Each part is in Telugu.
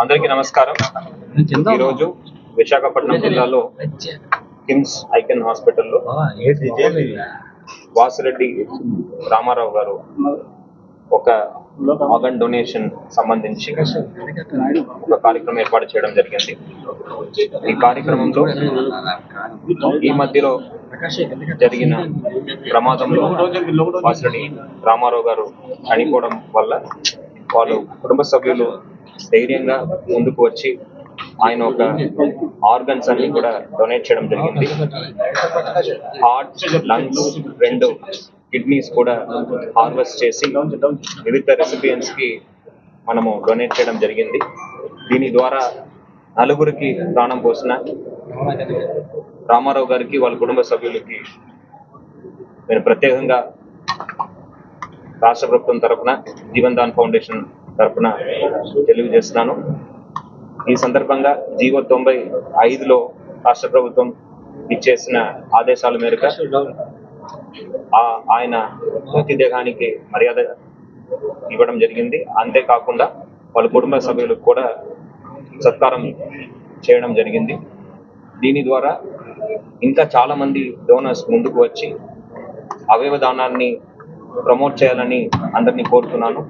అందరికీ నమస్కారం. ఈరోజు విశాఖపట్నం జిల్లాలో కిమ్స్ ఐకెన్ హాస్పిటల్లో వాసిరెడ్డి రామారావు గారు ఒక ఆర్గన్ డొనేషన్ సంబంధించి ఒక కార్యక్రమం ఏర్పాటు చేయడం జరిగింది. ఈ కార్యక్రమంలో ఈ మధ్యలో జరిగిన ప్రమాదంలో వాసిరెడ్డి రామారావు గారు చనిపోవడం వల్ల వాళ్ళు కుటుంబ సభ్యులు ధైర్యంగా ముందుకు వచ్చి ఆయన ఒక ఆర్గన్స్ అన్ని కూడా డొనేట్ చేయడం జరిగింది. హార్ట్ లంగ్స్ రెండు కిడ్నీస్ కూడా హార్వెస్ట్ చేసి వివిధ రెసిపియన్స్కి మనము డొనేట్ చేయడం జరిగింది. దీని ద్వారా నలుగురికి ప్రాణం పోసిన రామారావు గారికి వాళ్ళ కుటుంబ సభ్యులకి నేను ప్రత్యేకంగా రాష్ట్ర ప్రభుత్వం తరపున జీవన్ దాన్ ఫౌండేషన్ తరపున తెలియజేస్తున్నాను. ఈ సందర్భంగా జీవో తొంభై ఐదులో రాష్ట్ర ప్రభుత్వం ఇచ్చేసిన ఆదేశాల మేరకు ఆ ఆయన మృతదేహానికి మర్యాద ఇవ్వడం జరిగింది. అంతేకాకుండా వాళ్ళ కుటుంబ సభ్యులకు కూడా సత్కారం చేయడం జరిగింది. దీని ద్వారా ఇంకా చాలామంది డోనర్స్ ముందుకు వచ్చి అవయవ దానాన్ని ప్రమోట్ చేయాలని అందరినీ కోరుతున్నాను.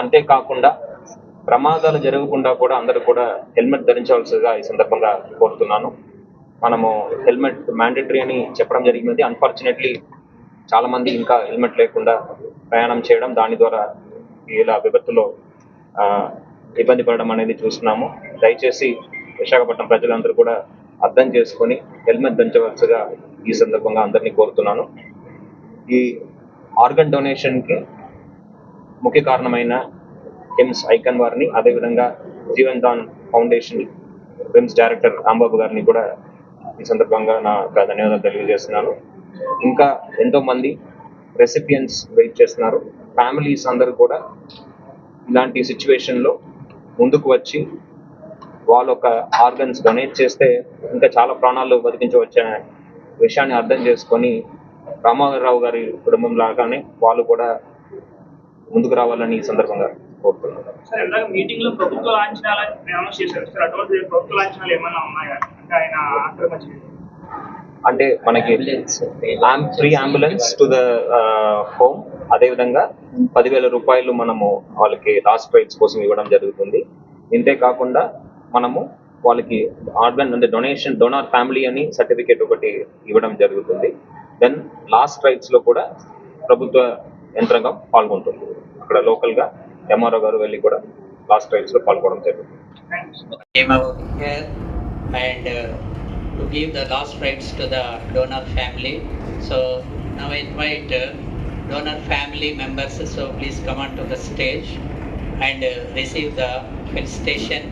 అంతేకాకుండా ప్రమాదాలు జరగకుండా కూడా అందరూ కూడా హెల్మెట్ ధరించవలసిగా ఈ సందర్భంగా కోరుతున్నాను. మనము హెల్మెట్ మ్యాండేటరీ అని చెప్పడం జరిగింది అన్ఫార్చునేట్లీ చాలా మంది ఇంకా హెల్మెట్ లేకుండా ప్రయాణం చేయడం దాని ద్వారా ఇలా విపత్తులో ఇబ్బంది పడడం అనేది చూస్తున్నాము. దయచేసి విశాఖపట్నం ప్రజలందరూ కూడా అర్థం చేసుకొని హెల్మెట్ ధరించవలసిగా ఈ సందర్భంగా అందరినీ కోరుతున్నాను. ఈ ఆర్గన్ డొనేషన్కి ముఖ్య కారణమైన కిమ్స్ ఐకన్ వారిని అదేవిధంగా జీవన్ దాన్ ఫౌండేషన్ కిమ్స్ డైరెక్టర్ రాంబాబు గారిని కూడా ఈ సందర్భంగా నా ధన్యవాదాలు తెలియజేస్తున్నాను. ఇంకా ఎంతో మంది రెసిపియన్స్ వెయిట్ చేస్తున్నారు. ఫ్యామిలీస్ అందరూ కూడా ఇలాంటి సిచ్యువేషన్లో ముందుకు వచ్చి వాళ్ళ ఒక ఆర్గన్స్ డొనేట్ చేస్తే ఇంకా చాలా ప్రాణాలు బతికించవచ్చనే విషయాన్ని అర్థం చేసుకొని రామారావు గారి కుటుంబం లాగానే వాళ్ళు కూడా ముందుకు రావాలని ఈ సందర్భంగా కోరుతున్నాను సార్ ఇందాక మీటింగ్లో ప్రభుత్వ లాంఛనాలు అనౌన్స్ చేశారు. సార్ అటువంటి ప్రభుత్వ లాంఛనాలు ఏమైనా ఉన్నాయా? అంటే ఆయన ఆక్రమించి అంటే మనకి free ambulance to the home. అదేవిధంగా పదివేల రూపాయలు మనము వాళ్ళకి లాస్ట్ రైట్స్ కోసం ఇవ్వడం జరుగుతుంది. ఇంతే కాకుండా మనము వాళ్ళకి ఆర్గన్ అంటే డొనేషన్ డొనార్ ఫ్యామిలీ అని సర్టిఫికేట్ ఒకటి ఇవ్వడం జరుగుతుంది. దెన్ లాస్ట్ రైట్స్లో కూడా ప్రభుత్వ యంత్రాంగం పాల్గొంటుంది అక్కడ లోకల్గా ఎంఆర్ఓ గారు వెళ్ళి కూడా లాస్ట్ రైట్స్లో పాల్గొనడం జరుగుతుంది and uh, to give the last rites to the donor family. So now I invite uh, donor family members, so please come on to the stage and uh, receive the felicitation.